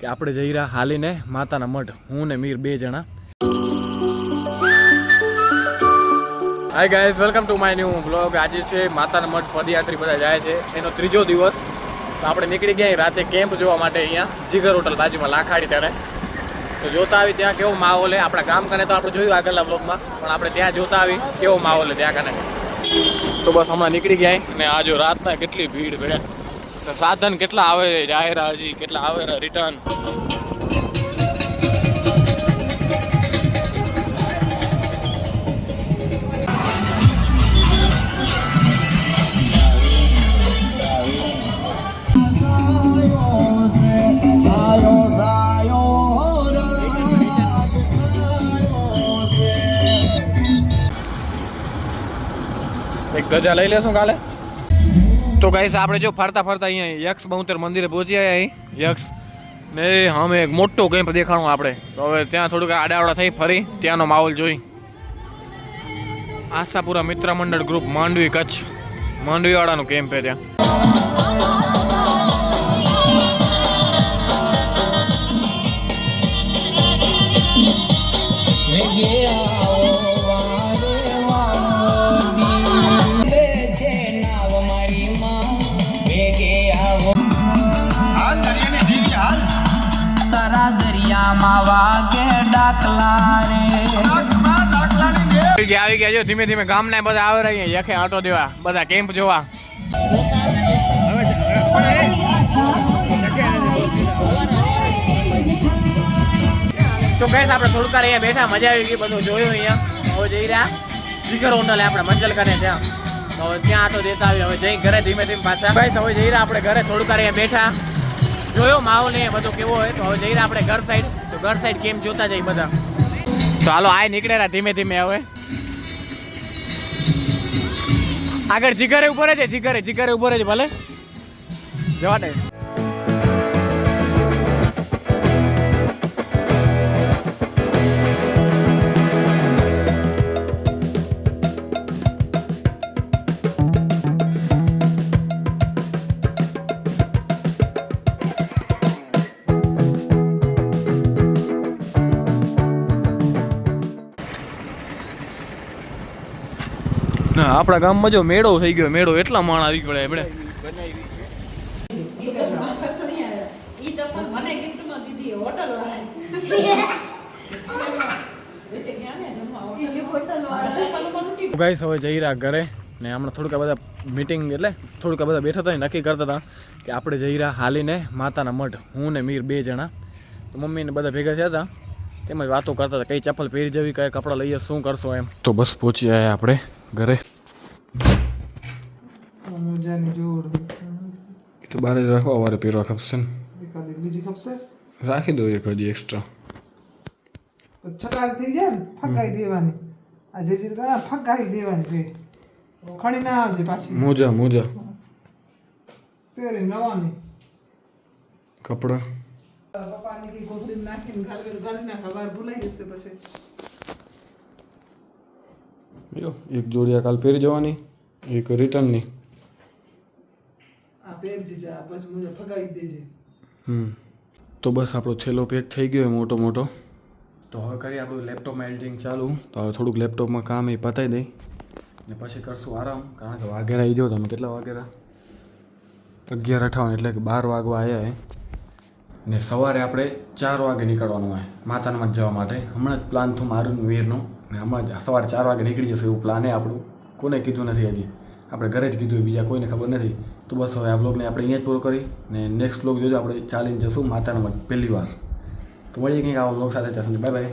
કે આપણે જઈ રહ્યા હાલીને માતાના મઠ હું ને મીર બે જણા. Hi guys welcome to my new blog આજે છે માતાના મઠ પદયાત્રી બધા જાય છે. એનો ત્રીજો દિવસ. તો આપણે નીકળી ગયા રાતે કેમ્પ જોવા માટે અહીંયા. જીગર હોટલ બાજુમાં લાખાડી ત્યારે. તો જોતા આવી ત્યાં કેવો માહોલ છે. આપણા ગામ કને તો આપણે જોયું આગળના બ્લોગમાં પણ આપણે ત્યાં જોતા આવી કેવો માહોલ છે ત્યાં કને. તો બસ હમણાં નીકળી ગયા અને આ જો રાતના કેટલી ભીડ ભેડ્યા સાધન કેટલા આવે જાહેરા હજી કેટલા આવે રિટર્ન ગજા લઈ લેશું કાલે. તો ગાઈસ આપણે જો ફરતા ફરતા અહીંયા યક્ષ બહુતેર મંદિરે પહોંચી આવ્યા અહીં. યક્ષ, ને સામે એક મોટો કેમ્પ દેખાણો આપણે. તો હવે ત્યાં થોડુંક આડાવડા થઈ ફરી, ત્યાંનો માહોલ જોઈ. આશાપુરા મિત્ર મંડળ ગ્રુપ માંડવી કચ્છ. માંડવીવાળાનું કેમ્પ છે ત્યાં. દરિયામાં વાગે ડાકલા રે આવી ગયા. જો ધીમે ધીમે ગામના બધા આવે રહ્યા યખે આટો દેવા. બધા કેમ્પ જોવા. તો કઈ આપણે થોડુંક અહીંયા બેઠા. મજા આવી ગઈ બધું જોયું અહીંયા. હવે જઈ રહ્યા. જીગર હોટલે આપણે મંજલ કરે ત્યાં. હવે ત્યાં આટો દેતા આવી હવે જઈ ઘરે ધીમે ધીમે પાછા. ભાઈ હવે જઈ રહ્યા આપણે ઘરે. થોડુંક અહીંયા બેઠા. જોયો માહોલ એ, બધો કેવો હોય તો હવે જઈ રહ્યા આપણે ઘર સાઈડ તો ઘર સાઈડ કેમ જોતા જઈએ બધા. તો હાલો આ નીકળેલા ધીમે ધીમે હવે. આગળ જીગરે ઉપર છે, જીગરે જીગરે ઉપર છે ભલે. જવા દે. આપણા ગામમાં જો મેળો થઈ ગયો મેળો એટલા માણ આવી ગયો આપણે ગાઈસ હવે જઈ રહ્યા ઘરે ને હમણાં થોડુંક બધા મિટિંગ એટલે થોડુંક બધા બેઠા હતા નક્કી કરતા હતા કે આપણે જઈ રહ્યા હાલીને માતાના મઠ હું ને મીર બે જણા. તો મમ્મીને બધા ભેગા થયા હતા. તેમજ વાતો કરતા હતા કઈ ચપ્પલ પહેરી જવી કઈ કપડાં લઈએ શું કરશો એમ. તો બસ પહોંચી જાય આપણે ઘરે. મજાની જોડ. તો બહાર જ રાખો અવારે પહેરવા ખપશે ને. એકાદ એક બીજી ખપશે? રાખી દો એક હજી એક્સ્ટ્રા છકાર થઈ જાય ને ફગાઈ દેવાની. આ જે જે ગણા ફગાઈ દેવાની રે ખણી ના આવજે પાછી. મોજા મોજા. પહેરી નવાની. કપડા. પપ્પાની કઈ ગોદડી નાખીને ઘર ઘર ઘર નાખા વાર ભૂલાઈ જશે પછી. જો એક જોડિયા કાલ પહેરી જવાની એક રિટર્નની. હમ. તો બસ આપણો છેલ્લો પેક થઈ ગયો મોટો મોટો. તો હવે કરીએ આપણું લેપટોપમાં એડિટિંગ ચાલુ. તો હવે થોડુંક લેપટોપમાં કામ એ પતાવી દઈ. ને પછી કરશું આરામ કારણ કે વાઘેરા આવી જાઓ તમે કેટલા વાઘેરા? અગિયાર અઠાવન એટલે કે બાર વાગવા આવ્યા હે. ને સવારે આપણે ચાર વાગે નીકળવાનું હોય માતાના મઠ જવા માટે. હમણાં જ પ્લાન થયું મારું ને વીરનું. ને આમાં જ સવારે ચાર વાગે નીકળી જશે એવું પ્લાન એ આપણું. કોને કીધું નથી હજી? આપણે ઘરે જ કીધું બીજા કોઈને ખબર નથી. તો બસ હવે આ બ્લોગને આપણે અહીંયા જ પૂરો કરી ને નેક્સ્ટ બ્લોગ જોજો, આપણે ચાલીને જશું માતાના મઠ પહેલી વાર. તો મળીએ કંઈક આવા બ્લોગ સાથે, ત્યાં સુધી બાય બાય